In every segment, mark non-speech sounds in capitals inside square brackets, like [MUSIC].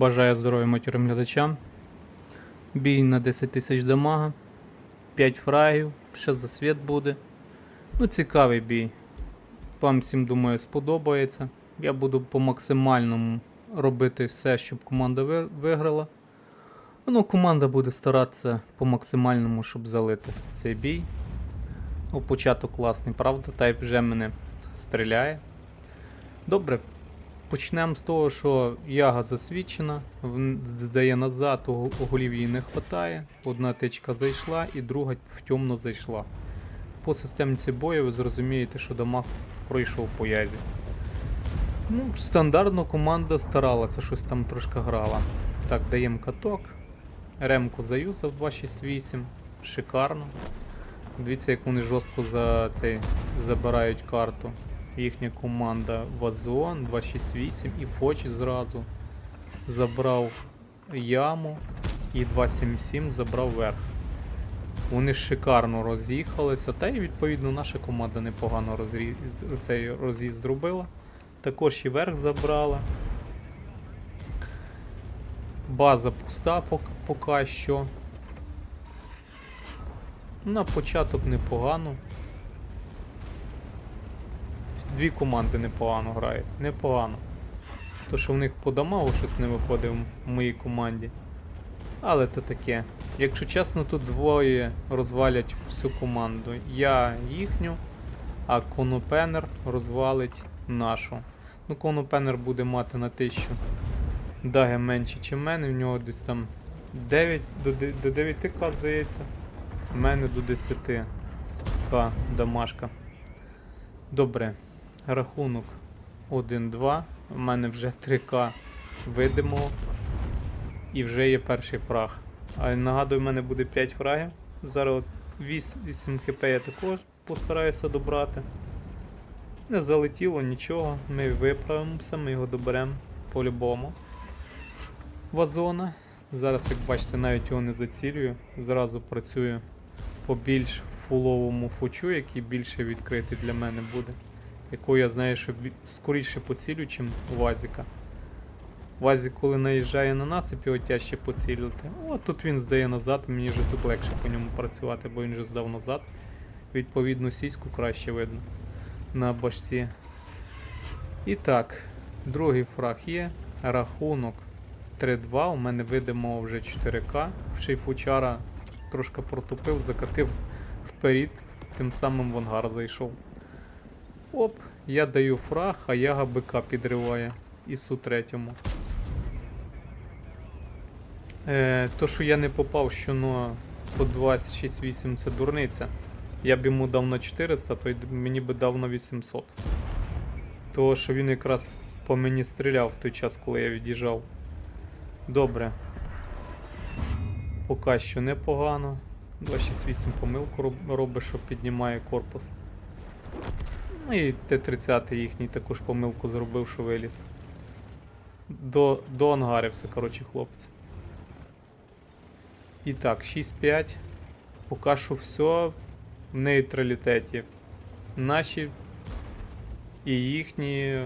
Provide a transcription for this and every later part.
Бажаю здоров'я матірим глядачам. Бій на 10 тисяч дамага. 5 фрагів, ще засвіт буде. Ну, цікавий бій. Вам всім, думаю, сподобається. Я буду по максимальному робити все, щоб команда виграла. Ну, команда буде старатися по максимальному, щоб залити цей бій. У початок класний, правда? Тайп вже мене стріляє. Добре, Почнемо з того, що яга засвідчена, здає назад, голів їй не вистачає. Одна тичка зайшла і друга в темно зайшла. По системці бою ви зрозумієте, що дамаг пройшов по язі. Ну, стандартно команда старалася, щось там трошки грала. Так, даємо каток. Ремку заюзав 268. Шикарно. Дивіться, як вони жорстко за цей забирають карту їхня команда Вазон 268 і Фоч зразу забрав яму і 277 забрав верх. Вони шикарно роз'їхалися, та й відповідно наша команда непогано розріз... цей роз'їзд зробила. Також і верх забрала. База пуста поки що. На початок непогано. Дві команди непогано грають. Непогано. То, що в них по дамагу щось не виходить в моїй команді. Але то таке. Якщо чесно, тут двоє розвалять всю команду. Я їхню, а Конопенер розвалить нашу. Ну, Конопенер буде мати на 1000 даги менше, ніж мене. В нього десь там 9 до, 9к здається. В мене до 10к дамашка. Добре. Рахунок 1-2. У мене вже 3К видимого. І вже є перший фраг. А нагадую, в мене буде 5 фрагів. Зараз от 8, 8 хп я також постараюся добрати. Не залетіло нічого, ми виправимося, ми його доберемо по-любому. Вазона. Зараз, як бачите, навіть його не зацілюю. Зразу працюю по більш фуловому фучу, який більше відкритий для мене буде яку я знаю, що скоріше поцілю, чим Вазіка. Вазік, коли наїжджає на насип, його тяжче поцілювати. О, тут він здає назад, мені вже тут легше по ньому працювати, бо він вже здав назад. Відповідно, сіську краще видно на башці. І так, другий фраг є. Рахунок 3-2. У мене видимо вже 4К. Ще й фучара трошки протупив, закатив вперед, тим самим в ангар зайшов. Оп, я даю фраг, а яга БК підриває ісу третьому. Е, то, що я не попав, що ну, по 26-8 це дурниця. Я б йому дав на 400, то мені би дав на 800. Того, що він якраз по мені стріляв в той час, коли я від'їжджав. Добре. Поки що непогано. 268 помилку робить, що піднімає корпус. Ну і Т-30 їхній також помилку зробив, що виліз. До, до ангарився, коротше, хлопці. І так, 6-5. Поки що все в нейтралітеті. Наші і їхні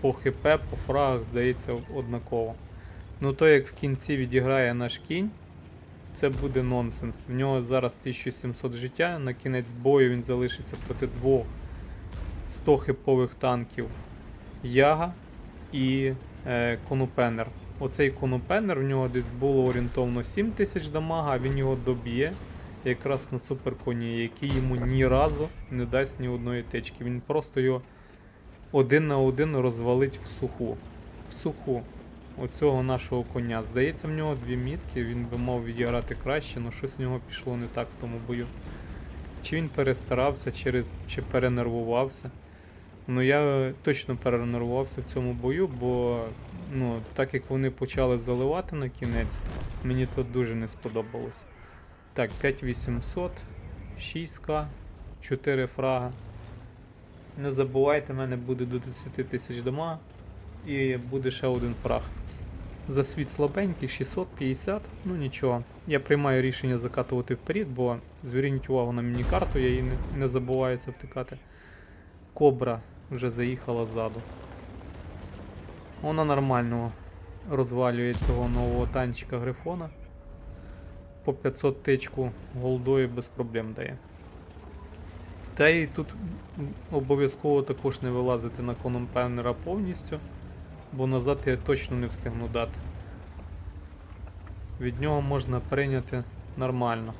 по ХП, по фрагах, здається, однаково. Ну то як в кінці відіграє наш кінь, це буде нонсенс. В нього зараз 1700 життя, на кінець бою він залишиться проти двох 100 хипових танків Яга і е, Конупенер. Оцей Конупенер, в нього десь було орієнтовно 7000 дамага, а він його доб'є якраз на суперконі, який йому ні разу не дасть ні одної тички. Він просто його один на один розвалить в суху. В суху. Оцього нашого коня. Здається, в нього дві мітки, він би мав відіграти краще, але щось в нього пішло не так в тому бою. Чи він перестарався, чи перенервувався. Ну я точно перенервувався в цьому бою, бо ну, так як вони почали заливати на кінець, мені то дуже не сподобалось. Так, 5800, 6к, 4 фрага. Не забувайте, в мене буде до 10 тисяч дома і буде ще один фраг. Засвіт слабенький, 650, ну нічого. Я приймаю рішення закатувати вперед, бо зверніть увагу на міні-карту, я її не, не забуваюся втикати. Кобра вже заїхала ззаду. Вона нормального розвалює цього нового танчика Грифона. По 500 тичку голдою без проблем дає. Та і тут обов'язково також не вилазити на конумпенера повністю, бо назад я точно не встигну дати. Від нього можна прийняти нормально.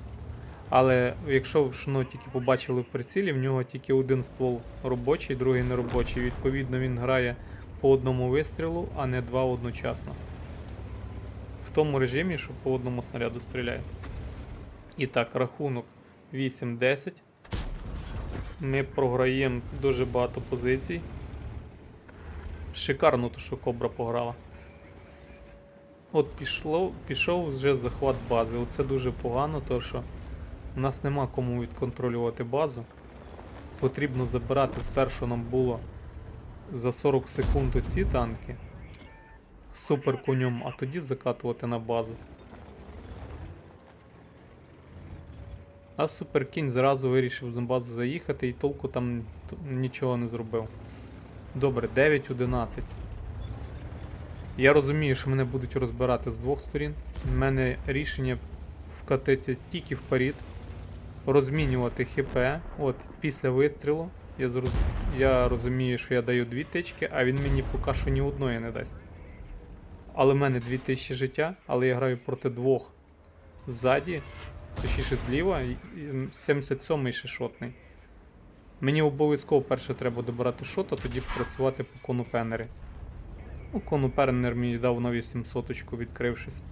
Але якщо ви ну, тільки побачили в прицілі, в нього тільки один ствол робочий, другий не робочий. Відповідно, він грає по одному вистрілу, а не два одночасно. В тому режимі, що по одному снаряду стріляє. І так, рахунок 8-10. Ми програємо дуже багато позицій. Шикарно, то що Кобра пограла. От пішло, пішов вже захват бази. Оце дуже погано, тому що у нас нема кому відконтролювати базу. Потрібно забирати спершу нам було за 40 секунд оці танки супер конем, а тоді закатувати на базу. А суперкінь зразу вирішив на базу заїхати і толку там нічого не зробив. Добре, 9-11. Я розумію, що мене будуть розбирати з двох сторін. У мене рішення вкатити тільки вперед, розмінювати ХП. От після вистрілу я, зроз... я розумію, що я даю дві тички, а він мені поки що ні одної не дасть. Але в мене 2000 життя, але я граю проти двох ззаді, точніше зліва, і- і 77-й ще шотний. Мені обов'язково перше треба добирати шот, а тоді працювати по конупенері. Ну, конупенер мені дав на 800 відкрившись.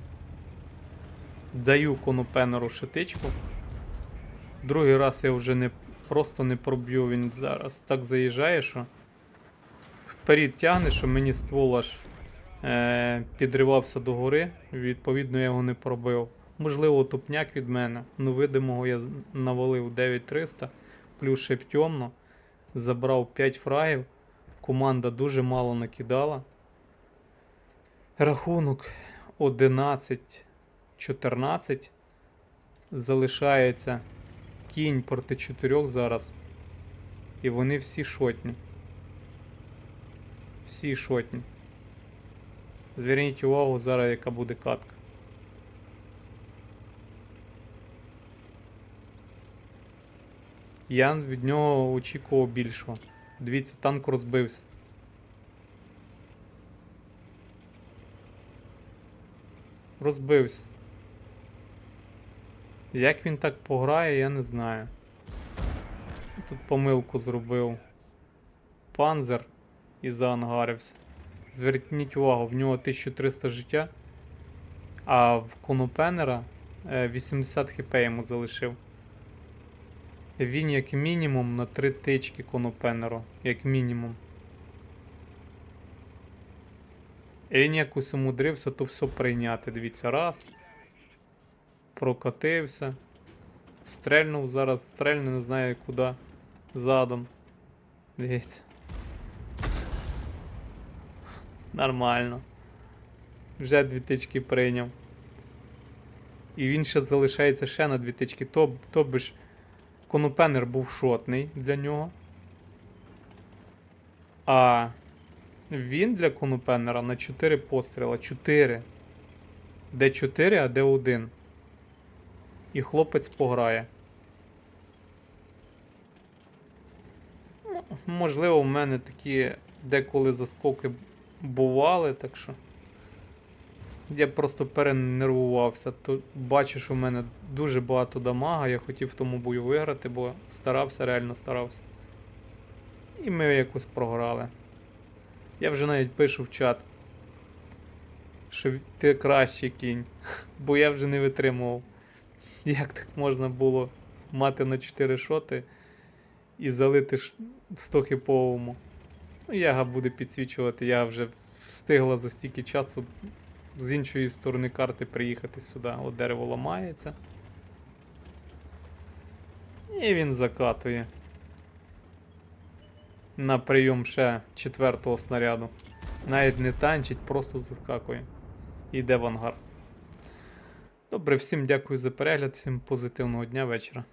Даю конупенеру шитичку. Другий раз я вже не просто не проб'ю, він зараз так заїжджає, що вперед тягне, що мені ствол аж е, підривався до гори, відповідно я його не пробив. Можливо, тупняк від мене. Ну, видимого я навалив 9300, плюс ще в темно. Забрав 5 фрагів. Команда дуже мало накидала. Рахунок 11-14. Залишається кінь проти 4 зараз. І вони всі шотні. Всі шотні. Зверніть увагу зараз, яка буде катка. Я від нього очікував більшого. Дивіться, танк розбився. Розбився. Як він так пограє, я не знаю. Тут помилку зробив. Панзер і заангарився. Зверніть увагу, в нього 1300 життя, а в Конопенера е, 80 хп йому залишив. Він як мінімум на 3 тички Конопенеру, як мінімум. І він якось умудрився то все прийняти. Дивіться, раз. Прокатився. Стрельнув зараз, стрельне, не знаю куди. Задом. Дивіться. Нормально. Вже дві тички прийняв. І він ще залишається ще на дві тички. То би ж конопенер був шотний для нього. А він для конопенера на 4 постріла. 4. Де 4, а де 1. І хлопець пограє. Ну, можливо, в мене такі деколи заскоки бували, так що. Я просто перенервувався. То бачу, що в мене дуже багато дамага. Я хотів в тому бою виграти, бо старався, реально старався. І ми якось програли. Я вже навіть пишу в чат, що ти кращий кінь, [LAUGHS] бо я вже не витримував. Як так можна було мати на 4 шоти і залити ш- 100 хіповому? Ну, яга буде підсвічувати, я вже встигла за стільки часу з іншої сторони карти приїхати сюди. От дерево ламається. І він закатує. На прийом ще четвертого снаряду. Навіть не танчить, просто заскакує. Іде в ангар. Добре, всім дякую за перегляд, всім позитивного дня, вечора.